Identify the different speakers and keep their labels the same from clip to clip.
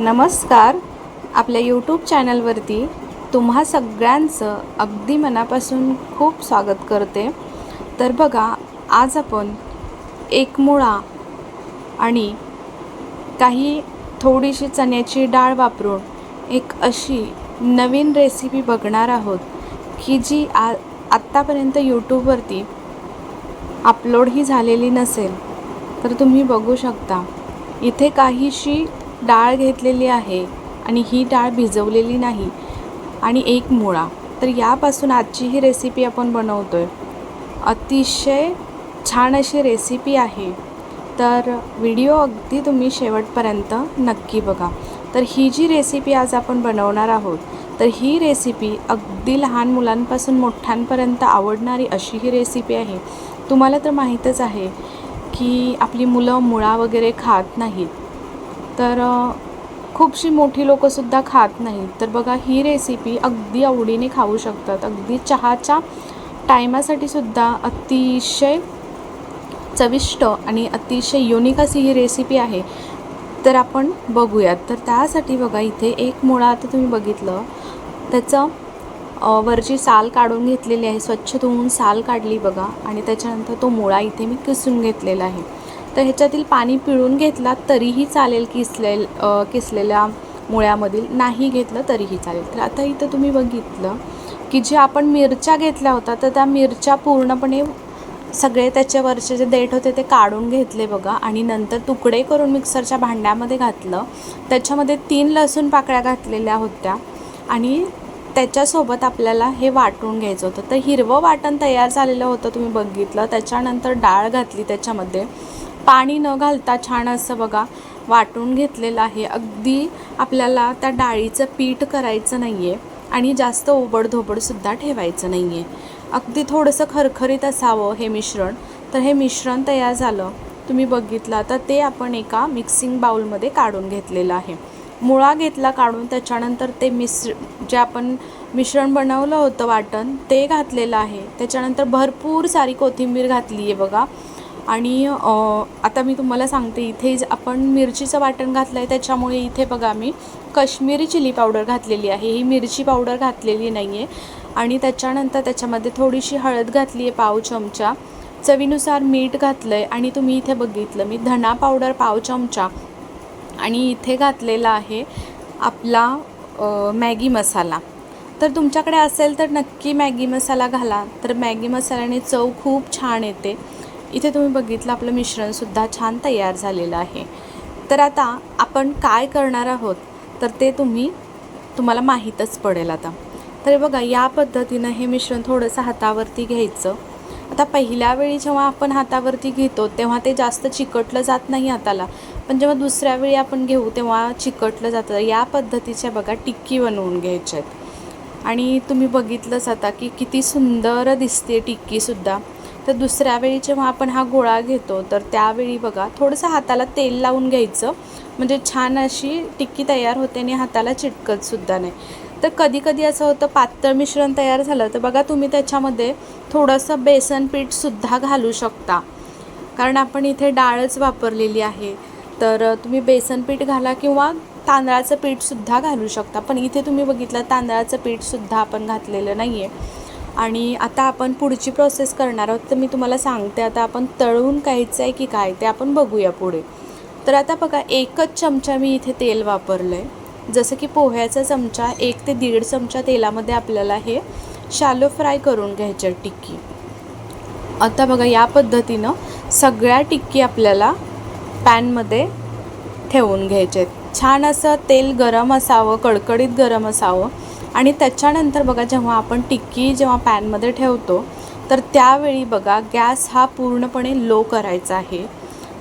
Speaker 1: नमस्कार. आपल्या यूट्यूब चॅनलवरती तुम्हा सगळ्यांचं अगदी मनापासून खूप स्वागत करते. तर बघा आज आपण एक मुळा आणि काही थोडीशी चण्याची डाळ वापरून एक अशी नवीन रेसिपी बघणार आहोत की जी आ आत्तापर्यंत यूट्यूबवरती अपलोडही झालेली नसेल तर तुम्ही बघू शकता. इथे काहीशी डाळ घेतलेली आहे आणि ही डाळ भिजवलेली नाही आणि एक मुळा. तर यापासून आजची ही रेसिपी आपण बनवतो आहे अतिशय छान अशी रेसिपी आहे. तर व्हिडिओ अगदी तुम्ही शेवटपर्यंत नक्की बघा. तर ही जी रेसिपी आज आपण बनवणार आहोत तर ही रेसिपी अगदी लहान मुलांपासून मोठ्यांपर्यंत आवडणारी अशी ही रेसिपी आहे. तुम्हाला तर माहीतच आहे की आपली मुलं मुळा वगैरे खात नाहीत. तर खूपशी मोठी लोकंसुद्धा खात नाहीत. तर बघा ही रेसिपी अगदी आवडीने खाऊ शकतात. अगदी चहाच्या टायमासाठी सुद्धा अतिशय चविष्ट आणि अतिशय युनिक अशी ही रेसिपी आहे. तर आपण बघूयात. तर त्यासाठी बघा इथे एक मुळा आता तुम्ही बघितलं. त्याचं वरची साल काढून घेतलेली आहे. स्वच्छ धुवून साल काढली बघा. आणि त्याच्यानंतर तो मुळा इथे मी किसून घेतलेला आहे. तर ह्याच्यातील पाणी पिळून घेतला तरीही चालेल किसले किसलेल्या मुळ्यामधील. नाही घेतलं तरीही चालेल. तर आता इथं तुम्ही बघितलं की जे आपण मिरच्या घेतल्या होत्या तर त्या मिरच्या पूर्णपणे सगळे त्याच्यावरचे जे देठ होते ते काढून घेतले बघा. आणि नंतर तुकडे करून मिक्सरच्या भांड्यामध्ये घातलं. त्याच्यामध्ये तीन लसूण पाकळ्या घातलेल्या होत्या. आणि त्याच्यासोबत आपल्याला हे वाटून घ्यायचं होतं. तर हिरवं वाटण तयार झालेलं होतं तुम्ही बघितलं. त्याच्यानंतर डाळ घातली त्याच्यामध्ये. पाणी न घालता छान असं बघा वाटून घेतलेलं आहे. अगदी आपल्याला त्या डाळीचं पीठ करायचं नाही आहे आणि जास्त ओबडधोबडसुद्धा ठेवायचं नाही आहे अगदी थोडंसं खरखरीत असावं हे मिश्रण. तर हे मिश्रण तयार झालं. तुम्ही बघितलं तर ते आपण एका मिक्सिंग बाउलमध्ये काढून घेतलेलं आहे. मुळा घेतला काढून त्याच्यानंतर ते मिश्र जे आपण मिश्रण बनवलं होतं वाटण ते घातलेलं आहे. त्याच्यानंतर भरपूर सारी कोथिंबीर घातली आहे बघा. आणि आता मी तुम्हाला सांगते इथे ज- आपण मिरचीचं वाटण घातलं आहे त्याच्यामुळे इथे बघा मी कश्मीरी चिली पावडर घातलेली आहे. ही मिरची पावडर घातलेली नाही आहे आणि त्याच्यानंतर त्याच्यामध्ये थोडीशी हळद घातली आहे पाव चमचा. चवीनुसार मीठ घातलं आहे आणि तुम्ही इथे बघितलं मी धना पावडर पाव चमचा. आणि इथे घातलेला आहे आपला मॅगी मसाला. तर तुमच्याकडे असेल तर नक्की मॅगी मसाला घाला. तर मॅगी मसाल्याने चव खूप छान येते. इथे तुम्ही बघितलं आपलं मिश्रणसुद्धा छान तयार झालेलं आहे. तर आता आपण काय करणार आहोत? तर ते तुम्ही तुम्हाला माहीतच पडेल आता. तर बघा या पद्धतीनं हे मिश्रण थोडंसं हातावरती घ्यायचं. आता पहिल्या वेळी जेव्हा आपण हातावरती घेतो तेव्हा ते जास्त चिकटलं जात नाही हाताला. पण जेव्हा दुसऱ्या वेळी आपण घेऊ तेव्हा चिकटलं जातं. या पद्धतीच्या बघा टिक्की बनवून घ्यायच्या आहेत. आणि तुम्ही बघितलंच आता की किती सुंदर दिसते टिक्कीसुद्धा तर दुसऱ्या वेळी जेव्हा आपण हा गोळा घेतो तर त्यावेळी बघा थोडंसं हाताला तेल लावून घ्यायचं. म्हणजे छान अशी टिक्की तयार होते आणि हाताला चिटकतसुद्धा नाही. तर कधी कधी असं होतं पातळ मिश्रण तयार झालं तर बघा तुम्ही त्याच्यामध्ये थोडंसं बेसन पीठसुद्धा घालू शकता. कारण आपण इथे डाळच वापरलेली आहे. तर तुम्ही बेसन पीठ घाला किंवा तांदळाचं पीठसुद्धा घालू शकता. पण इथे तुम्ही बघितलं तांदळाचं पीठसुद्धा आपण घातलेलं नाही आहे आणि आता आपण पुढची प्रोसेस करणार आहोत तर मी तुम्हाला सांगते आता आपण तळून कायचं आहे की काय ते आपण बघूया पुढे. तर आता बघा एकच चमचा मी इथे तेल वापरलं आहे जसं की पोह्याचा चमचा एक ते दीड चमचा तेलामध्ये आपल्याला हे शालो फ्राय करून घ्यायचे टिक्की. आता बघा या पद्धतीनं सगळ्या टिक्की आपल्याला पॅनमध्ये ठेवून घ्यायचे आहेत. छान असं तेल गरम असावं कडकडीत गरम असावं. आणि त्याच्यानंतर बघा जेव्हा आपण टिक्की जेव्हा पॅनमध्ये ठेवतो तर त्यावेळी बघा गॅस हा पूर्णपणे लो करायचा आहे.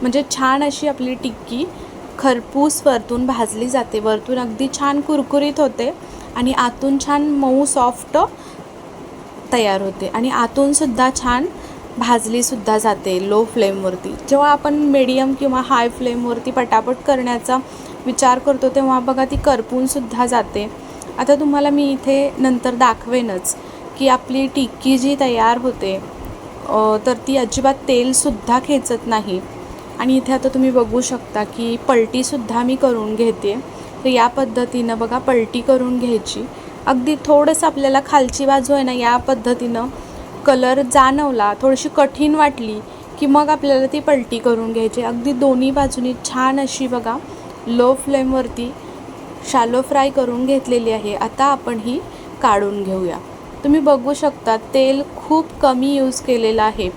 Speaker 1: म्हणजे छान अशी आपली टिक्की खरपूस वरतून भाजली जाते. वरतून अगदी छान कुरकुरीत होते आणि आतून छान मऊ सॉफ्ट तयार होते आणि आतूनसुद्धा छान भाजलीसुद्धा जाते लो फ्लेमवरती. जेव्हा आपण मीडियम किंवा हाय फ्लेमवरती पटापट करण्याचा विचार करतो तेव्हा बघा ती करपूनसुद्धा जाते. आता तुम्हाला मी इथे नंतर दाखवेनच की आपली टिक्की जी तयार होते तर ती अजिबात तेलसुद्धा खेचत नाही. आणि इथे आता तुम्ही बघू शकता की पलटीसुद्धा मी करून घेते. तर या पद्धतीनं बघा पलटी करून घ्यायची. अगदी थोडंसं आपल्याला खालची बाजू आहे ना या पद्धतीनं कलर जाणवला थोडीशी कठीण वाटली की मग आपल्याला ती पलटी करून घ्यायची. अगदी दोन्ही बाजूनी छान अशी बघा लो फ्लेमवरती शालो फ्राय करून घेतलेली आहे. आता आपण ही काढून घेऊया. तुम्ही बघू शकता तेल खूप कमी यूज केलेलं आहे.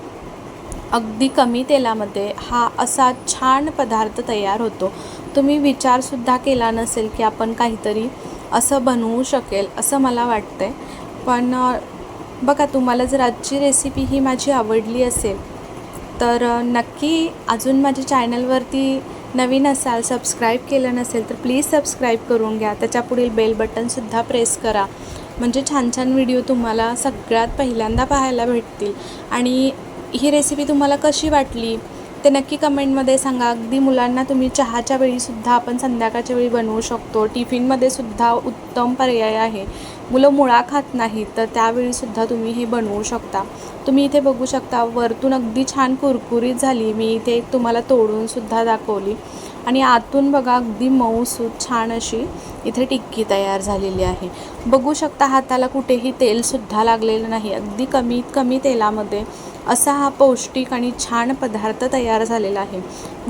Speaker 1: अगदी कमी तेलामध्ये हा असा छान पदार्थ तयार होतो. तुम्ही विचारसुद्धा केला नसेल की आपण काहीतरी असं बनवू शकेल असं मला वाटतं आहे पण बघा तुम्हाला जर आजची रेसिपी ही माझी आवडली असेल तर नक्की अजून माझ्या चॅनलवरती नवीन असाल सबस्क्राईब केलं नसेल तर प्लीज सबस्क्राईब करून घ्या. त्याच्या पुढील बेल बटनसुद्धा प्रेस करा. म्हणजे छान छान व्हिडिओ तुम्हाला सगळ्यात पहिल्यांदा पाहायला भेटतील. आणि ही रेसिपी तुम्हाला कशी वाटली? ते नक्की कमेंटमध्ये सांगा. अगदी मुलांना तुम्ही चहाच्या वेळीसुद्धा आपण संध्याकाळच्या वेळी बनवू शकतो. टिफिनमध्ये सुद्धा उत्तम पर्याय आहे. मुलं मुळा खात नाहीत तर त्यावेळीसुद्धा तुम्ही हे बनवू शकता. तुम्ही इथे बघू शकता वरतून अगदी छान कुरकुरीत झाली. मी इथे एक तुम्हाला तोडूनसुद्धा दाखवली. आणि आतून बघा अगदी मऊसूत छान अशी इथे टिक्की तयार झालेली आहे. बघू शकता हाताला कुठेही तेलसुद्धा लागलेलं नाही. अगदी कमीत कमी तेलामध्ये असा हा पौष्टिक आणि छान पदार्थ तयार झालेला आहे.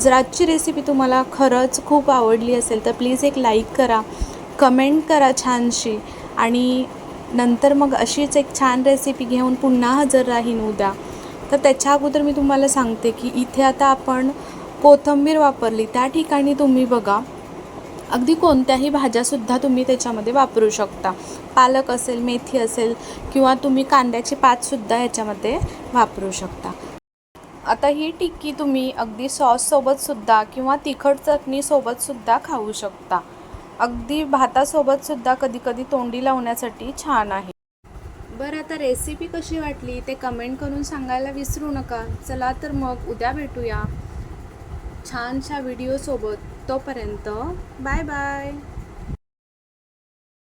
Speaker 1: जर आजची रेसिपी तुम्हाला खरंच खूप आवडली असेल तर प्लीज एक लाईक करा कमेंट करा छानशी आणि नंतर मग अशीच एक छान रेसिपी घेऊन पुन्हा हजर राहीन उद्या. तर त्याच्या अगोदर मी तुम्हाला सांगते की इथे आता आपण कोथिंबीर वापरली. त्या ठिकाणी तुम्ही बघा अगदी कोणत्याही भाज्यासुद्धा तुम्ही त्याच्यामध्ये वापरू शकता. पालक असेल मेथी असेल किंवा तुम्ही कांद्याची पातसुद्धा ह्याच्यामध्ये वापरू शकता. आता ही टिक्की तुम्ही अगदी सॉससोबतसुद्धा किंवा तिखट चटणीसोबतसुद्धा खाऊ शकता. अगदी भातासोबतसुद्धा कधीकधी तोंडी लावण्यासाठी छान आहे. बरं आता रेसिपी कशी वाटली ते कमेंट करून सांगायला विसरू नका. चला तर मग उद्या भेटूया. छानशा व्हिडिओसोबत. तोपर्यंत बाय बाय.